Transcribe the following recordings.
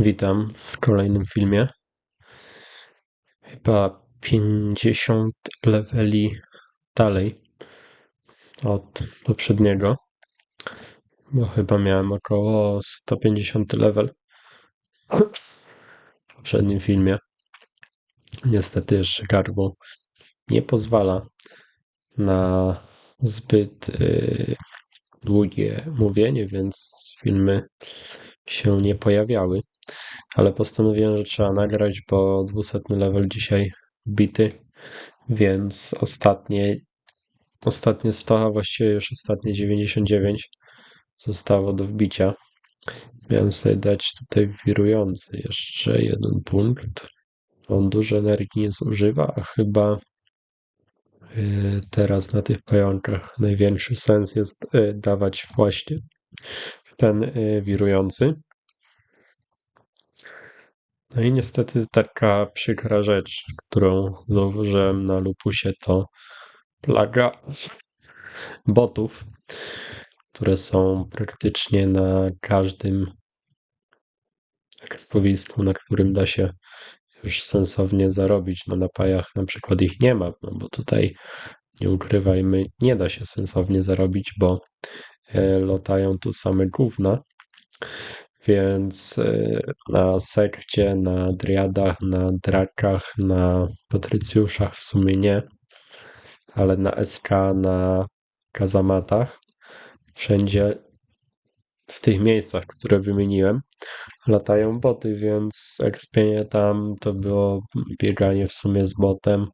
Witam w kolejnym filmie. Chyba 50 leveli dalej od poprzedniego, bo chyba miałem około 150 level w poprzednim filmie. Niestety jeszcze gardło nie pozwala na zbyt y, długie mówienie, więc filmy się nie pojawiały ale postanowiłem, że trzeba nagrać, bo 200 level dzisiaj bity, więc ostatnie, ostatnie 100, a właściwie już ostatnie 99 zostało do wbicia. Miałem sobie dać tutaj wirujący jeszcze jeden punkt. On dużo energii nie zużywa, a chyba y, teraz na tych pająkach największy sens jest y, dawać właśnie ten y, wirujący. No i niestety taka przykra rzecz, którą zauważyłem na Lupusie, to plaga botów, które są praktycznie na każdym ekspowisku, na którym da się już sensownie zarobić. No na pajach na przykład ich nie ma, no bo tutaj nie ukrywajmy, nie da się sensownie zarobić, bo e, lotają tu same gówna, więc y, na sekcie, na driadach, na drakach, na patrycjuszach w sumie nie, ale na SK, na kazamatach, wszędzie w tych miejscach, które wymieniłem, latają boty, więc ekspienie tam to było bieganie w sumie z botem,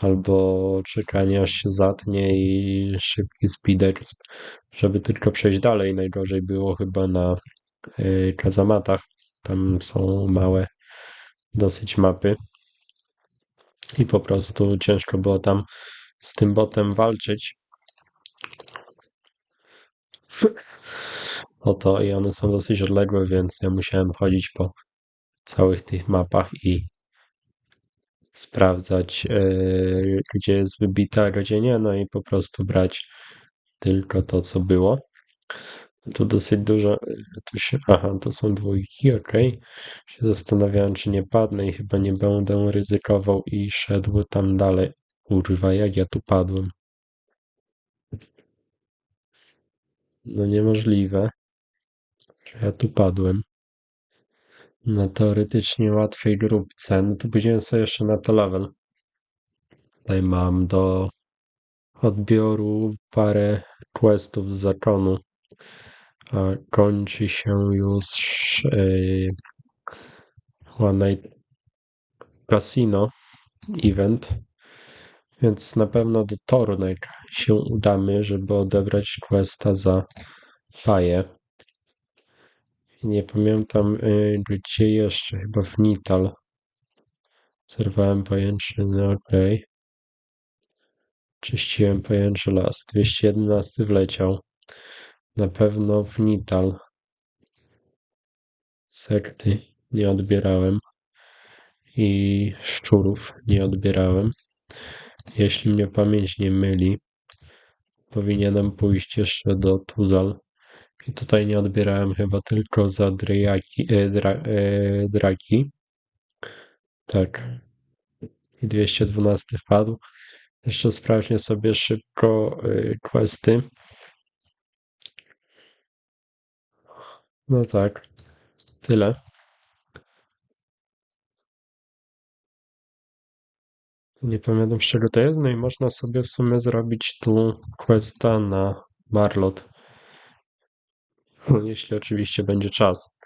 albo czekanie aż się zatnie i szybki speed żeby tylko przejść dalej. Najgorzej było chyba na kazamatach. Tam są małe dosyć mapy i po prostu ciężko było tam z tym botem walczyć. Oto i one są dosyć odległe, więc ja musiałem chodzić po całych tych mapach i sprawdzać, yy, gdzie jest wybita, a gdzie nie, no i po prostu brać tylko to, co było. To dosyć dużo. Tu się, aha, to są dwójki, ok. Się zastanawiałem, czy nie padnę i chyba nie będę ryzykował i szedł tam dalej. Kurwa, jak ja tu padłem. No niemożliwe, że ja tu padłem. Na teoretycznie łatwej grupce. No to pójdziemy sobie jeszcze na to level. Tutaj mam do odbioru parę questów z zakonu kończy się już One Night Casino event, więc na pewno do Tornek się udamy, żeby odebrać questa za faję. Nie pamiętam y, gdzie jeszcze, chyba w Nital. Zerwałem pajęczyny, ok. Czyściłem pajęczy las. 211 wleciał. Na pewno w Nital sekty nie odbierałem i szczurów nie odbierałem. Jeśli mnie pamięć nie myli, powinienem pójść jeszcze do Tuzal. I tutaj nie odbierałem chyba tylko za dryjaki, e, dra, e, draki. Tak. I 212 wpadł. Jeszcze sprawdźmy sobie szybko e, questy. No tak, tyle. Nie pamiętam z czego to jest, no i można sobie w sumie zrobić tu questa na Marlot. No, jeśli oczywiście będzie czas.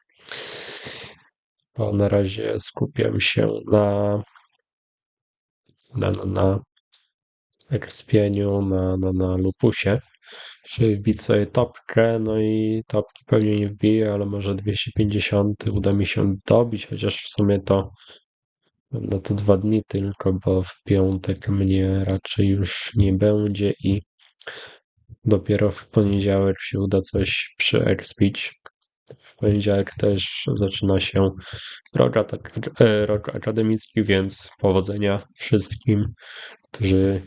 Bo na razie skupiam się na na, na, na ekspieniu, na, na, na lupusie żeby wbić sobie topkę, no i topki pewnie nie wbiję, ale może 250 uda mi się dobić, chociaż w sumie to no to dwa dni tylko, bo w piątek mnie raczej już nie będzie i dopiero w poniedziałek się uda coś przyekspić. W poniedziałek też zaczyna się rok, e, rok akademicki, więc powodzenia wszystkim, którzy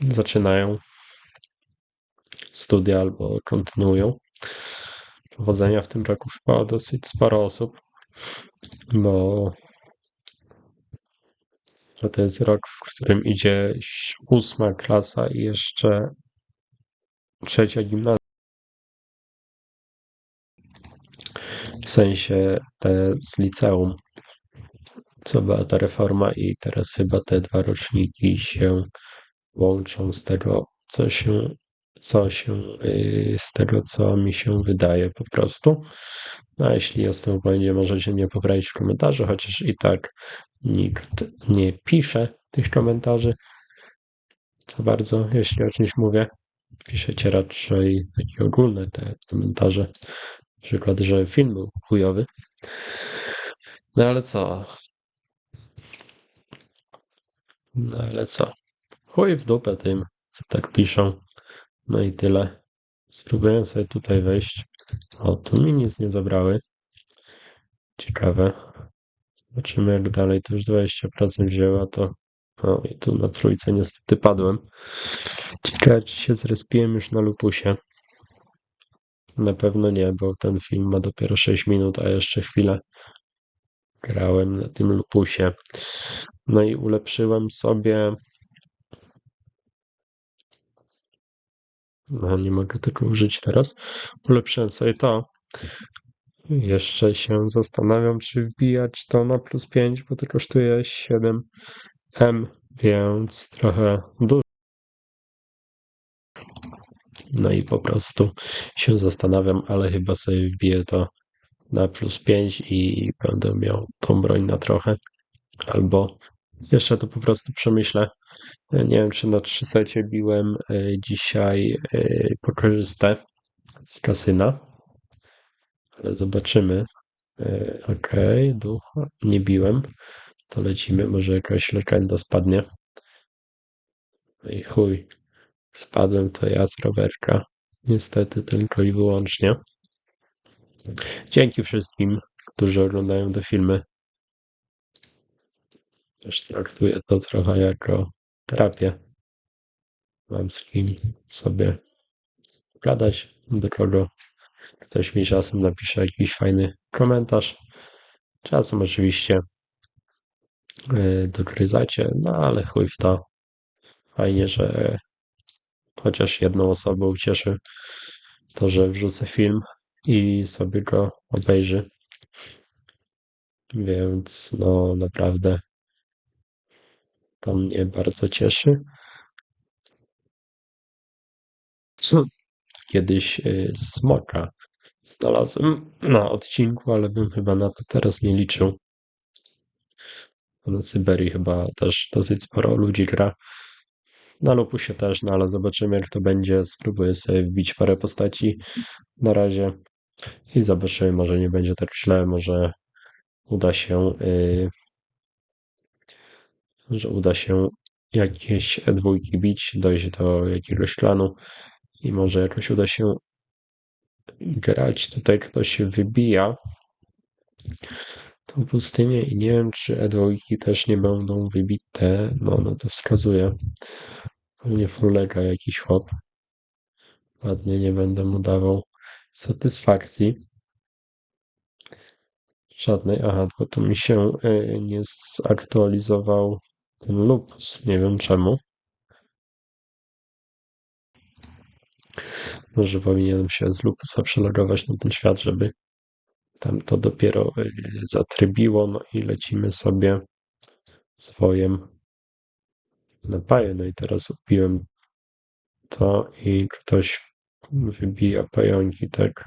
zaczynają studia albo kontynuują. Powodzenia w tym roku chyba dosyć sporo osób. bo to jest rok, w którym idzie ósma klasa i jeszcze trzecia gimnazjum. W sensie te z liceum, co była ta reforma i teraz chyba te dwa roczniki się łączą z tego, co się, co się yy, z tego, co mi się wydaje po prostu. No, a jeśli jestem w błędzie, możecie mnie poprawić w komentarzu, chociaż i tak nikt nie pisze tych komentarzy za bardzo, jeśli o czymś mówię. Piszecie raczej takie ogólne te komentarze. Na przykład, że film był chujowy. No ale co? No ale co? Chuj w dupę tym, co tak piszą. No i tyle. Spróbuję sobie tutaj wejść. O, tu mi nic nie zabrały. Ciekawe. Zobaczymy jak dalej. To już 20% wzięła, to... O, i tu na trójce niestety padłem. Ciekawe, czy się zrespiłem już na lupusie. Na pewno nie, bo ten film ma dopiero 6 minut, a jeszcze chwilę grałem na tym lupusie. No i ulepszyłem sobie. No, nie mogę tego użyć teraz. Ulepszyłem sobie to. Jeszcze się zastanawiam, czy wbijać to na plus 5, bo to kosztuje 7M, więc trochę dużo. No i po prostu się zastanawiam, ale chyba sobie wbiję to na plus 5 i będę miał tą broń na trochę. Albo jeszcze to po prostu przemyślę. Nie wiem, czy na 300 biłem e, dzisiaj e, pokorzystę z kasyna, ale zobaczymy. E, okej, okay, ducha nie biłem. To lecimy, może jakaś legenda spadnie. No i chuj, spadłem to ja z rowerka. Niestety tylko i wyłącznie. Dzięki wszystkim, którzy oglądają te filmy. Też traktuję to trochę jako terapię. Mam z kim sobie gadać, do kogo ktoś mi czasem napisze jakiś fajny komentarz. Czasem oczywiście yy, dogryzacie, no ale chuj w to. Fajnie, że chociaż jedną osobę ucieszy to, że wrzucę film i sobie go obejrzy. Więc no naprawdę to mnie bardzo cieszy. Kiedyś y, smoka znalazłem na odcinku, ale bym chyba na to teraz nie liczył. Na Syberii chyba też dosyć sporo ludzi gra. Na Lupusie też, no ale zobaczymy jak to będzie. Spróbuję sobie wbić parę postaci na razie i zobaczymy, może nie będzie tak źle, może uda się yy, że uda się jakieś dwójki bić, dojść do jakiegoś klanu i może jakoś uda się grać. Tutaj ktoś wybija tą pustynię i nie wiem, czy E2 też nie będą wybite. No, no to wskazuje. Pewnie fullega jakiś chłop. Ładnie nie będę mu dawał satysfakcji. Żadnej. Aha, bo tu mi się y, nie zaktualizował ten lupus. Nie wiem czemu. Może powinienem się z lupusa przelogować na ten świat, żeby tam to dopiero y, zatrybiło. No i lecimy sobie swojem napaje. No i teraz upiłem to i ktoś wybija pająki, tak.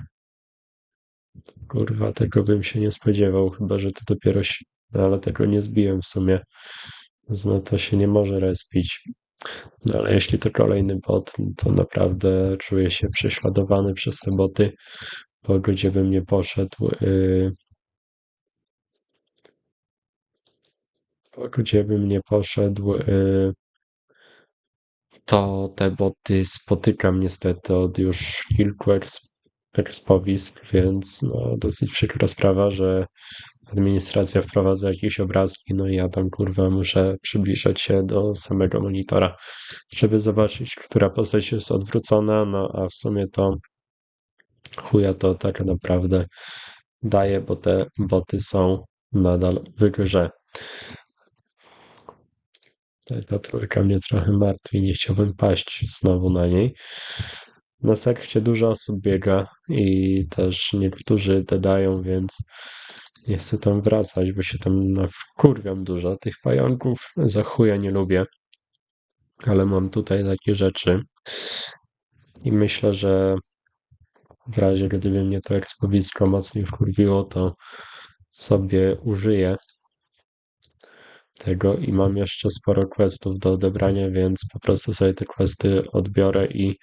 Kurwa, tego bym się nie spodziewał, chyba że to dopiero się... No, ale tego nie zbiłem w sumie. No to się nie może respić. No ale jeśli to kolejny bot, to naprawdę czuję się prześladowany przez te boty, bo gdzie bym nie poszedł, yy, bo bym nie poszedł, yy, to te boty spotykam niestety od już kilku ekspowisk, więc no, dosyć przykra sprawa, że administracja wprowadza jakieś obrazki, no i ja tam kurwa muszę przybliżać się do samego monitora, żeby zobaczyć, która postać jest odwrócona, no a w sumie to chuja to tak naprawdę daje, bo te boty są nadal w grze. Ta trójka mnie trochę martwi, nie chciałbym paść znowu na niej. Na sekcie dużo osób biega i też niektórzy dodają, więc nie chcę tam wracać, bo się tam wkurwiam dużo. Tych pająków za chuja nie lubię, ale mam tutaj takie rzeczy i myślę, że w razie gdyby mnie to ekspowisko mocniej wkurwiło, to sobie użyję tego i mam jeszcze sporo questów do odebrania, więc po prostu sobie te questy odbiorę i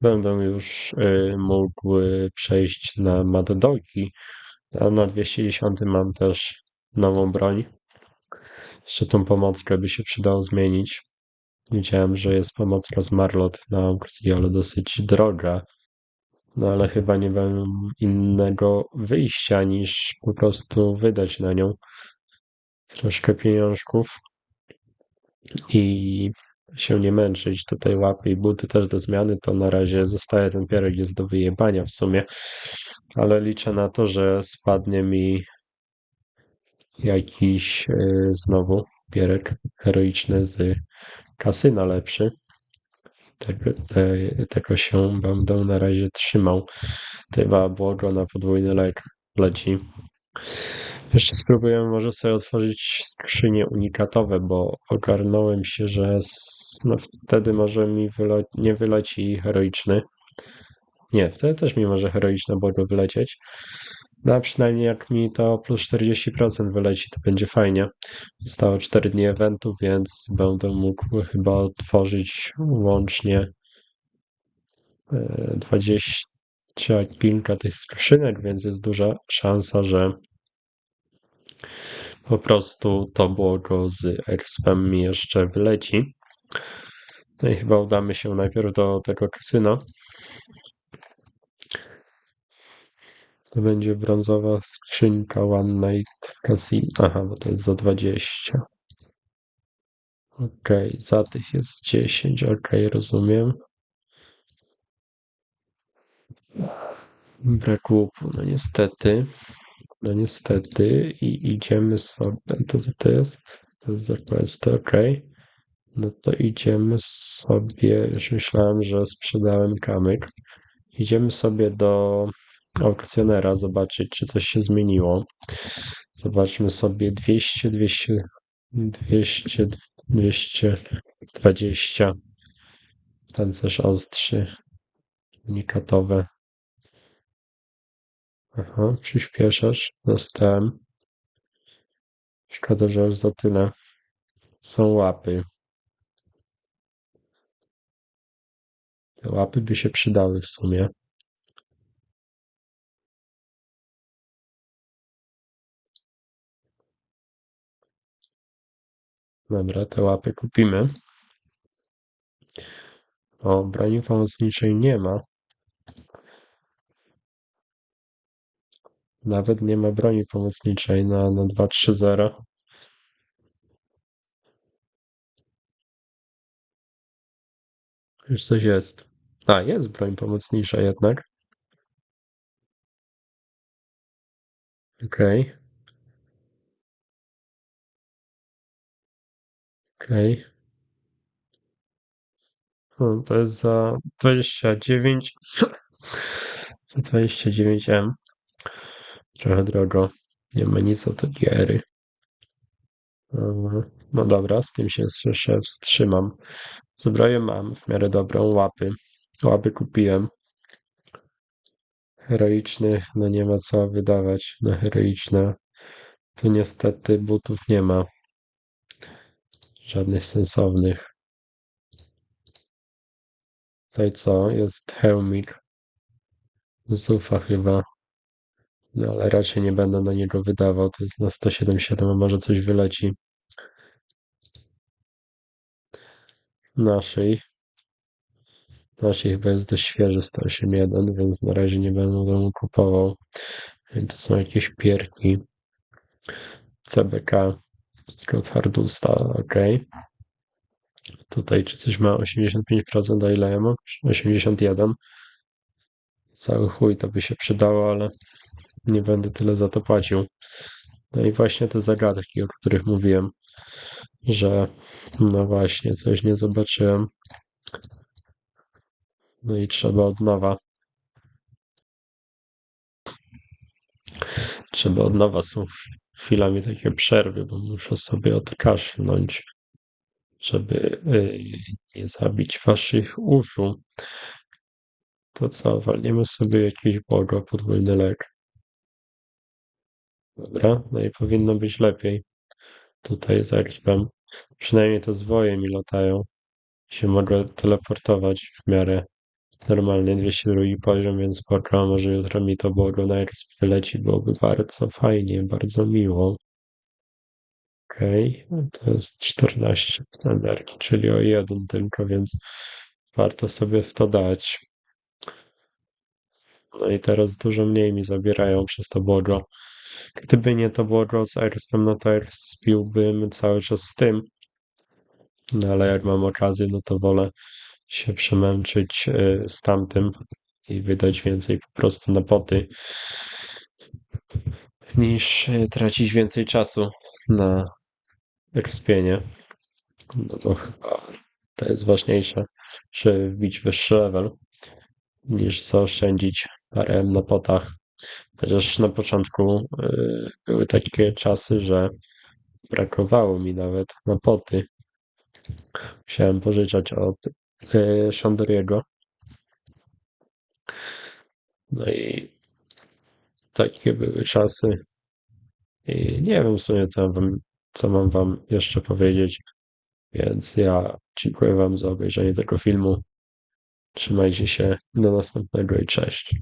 będę już y, mógł przejść na Mad Dogi. A na 210 mam też nową broń. Jeszcze tą pomockę by się przydało zmienić. Widziałem, że jest pomocka z Marlot na aukcji, ale dosyć droga. No ale chyba nie mam innego wyjścia niż po prostu wydać na nią troszkę pieniążków i się nie męczyć. Tutaj łapy i buty też do zmiany, to na razie zostaje ten pierek, jest do wyjebania w sumie, ale liczę na to, że spadnie mi jakiś yy, znowu pierek heroiczny z kasyna lepszy. Tego, te, tego się będę na razie trzymał. Chyba błogo na podwójny lek leci. Jeszcze spróbuję może sobie otworzyć skrzynie unikatowe, bo ogarnąłem się, że no wtedy może mi wylo nie wyleci heroiczny. Nie, wtedy też mi może heroiczne błogo wylecieć. No a przynajmniej jak mi to plus 40% wyleci, to będzie fajnie. Zostało 4 dni eventu, więc będę mógł chyba otworzyć łącznie 20 kilka tych skrzynek, więc jest duża szansa, że po prostu to błogo z expem mi jeszcze wyleci. No i chyba udamy się najpierw do tego kasyna. To będzie brązowa skrzynka One Night Casino. Aha, bo to jest za 20. Ok, za tych jest 10. Ok, rozumiem. Brak łupu, no niestety. No niestety i idziemy sobie, to co to jest? To jest za quest, ok. No to idziemy sobie, już myślałem, że sprzedałem kamyk. Idziemy sobie do aukcjonera zobaczyć, czy coś się zmieniło. Zobaczmy sobie 200, 200, 200, 220. Pancerz ostrzy. Unikatowe. Aha, przyspieszasz. Dostałem. Szkoda, że aż za tyle. Są łapy. Te łapy by się przydały w sumie. Dobra, te łapy kupimy. O, broni pomocniczej nie ma. Nawet nie ma broni pomocniczej na, na 2-3-0. Już coś jest. A, jest broń pomocnicza jednak. Okej. Okay. Okej. Okay. to jest za 29. za 29M. Trochę drogo. Nie ma nic od giery. No dobra, z tym się jeszcze wstrzymam. Zbroję mam w miarę dobrą. Łapy. Łapy kupiłem. Heroicznych, no nie ma co wydawać na heroiczne. Tu niestety butów nie ma. Żadnych sensownych. Tutaj co? Jest hełmik. Zufa chyba. No ale raczej nie będę na niego wydawał. To jest na 177, a może coś wyleci. Naszej. Naszej chyba jest dość świeży 181, więc na razie nie będę go kupował. To są jakieś pierki. CBK. Kod Hardusta, ok. Tutaj czy coś ma 85%, a ile ja mam? 81. Cały chuj to by się przydało, ale nie będę tyle za to płacił. No i właśnie te zagadki, o których mówiłem, że no właśnie, coś nie zobaczyłem. No i trzeba od nowa. Trzeba od nowa, są chwilami takie przerwy, bo muszę sobie odkaszlnąć, żeby yy, nie zabić waszych uszu. To co, walniemy sobie jakiś błogo, podwójny lek. Dobra, no i powinno być lepiej. Tutaj z expem. Przynajmniej te zwoje mi latają. Się mogę teleportować w miarę normalnie 202 poziom, więc a może jutro mi to błogo na exp wyleci, byłoby bardzo fajnie, bardzo miło. Okej, okay. to jest 14 energii, czyli o jeden tylko, więc warto sobie w to dać. No i teraz dużo mniej mi zabierają przez to błogo. Gdyby nie to błogo z Airspem, no to Airspiłbym cały czas z tym. No ale jak mam okazję, no to wolę się przemęczyć y, z tamtym i wydać więcej po prostu na poty, niż y, tracić więcej czasu na expienie. No bo chyba to jest ważniejsze, żeby wbić wyższy level, niż zaoszczędzić parę na potach. Chociaż na początku y, były takie czasy, że brakowało mi nawet na poty. Musiałem pożyczać od y, Chandoriego. No i takie były czasy. I nie wiem w sumie, co, wam, co mam wam jeszcze powiedzieć. Więc ja dziękuję wam za obejrzenie tego filmu. Trzymajcie się. Do następnego i cześć.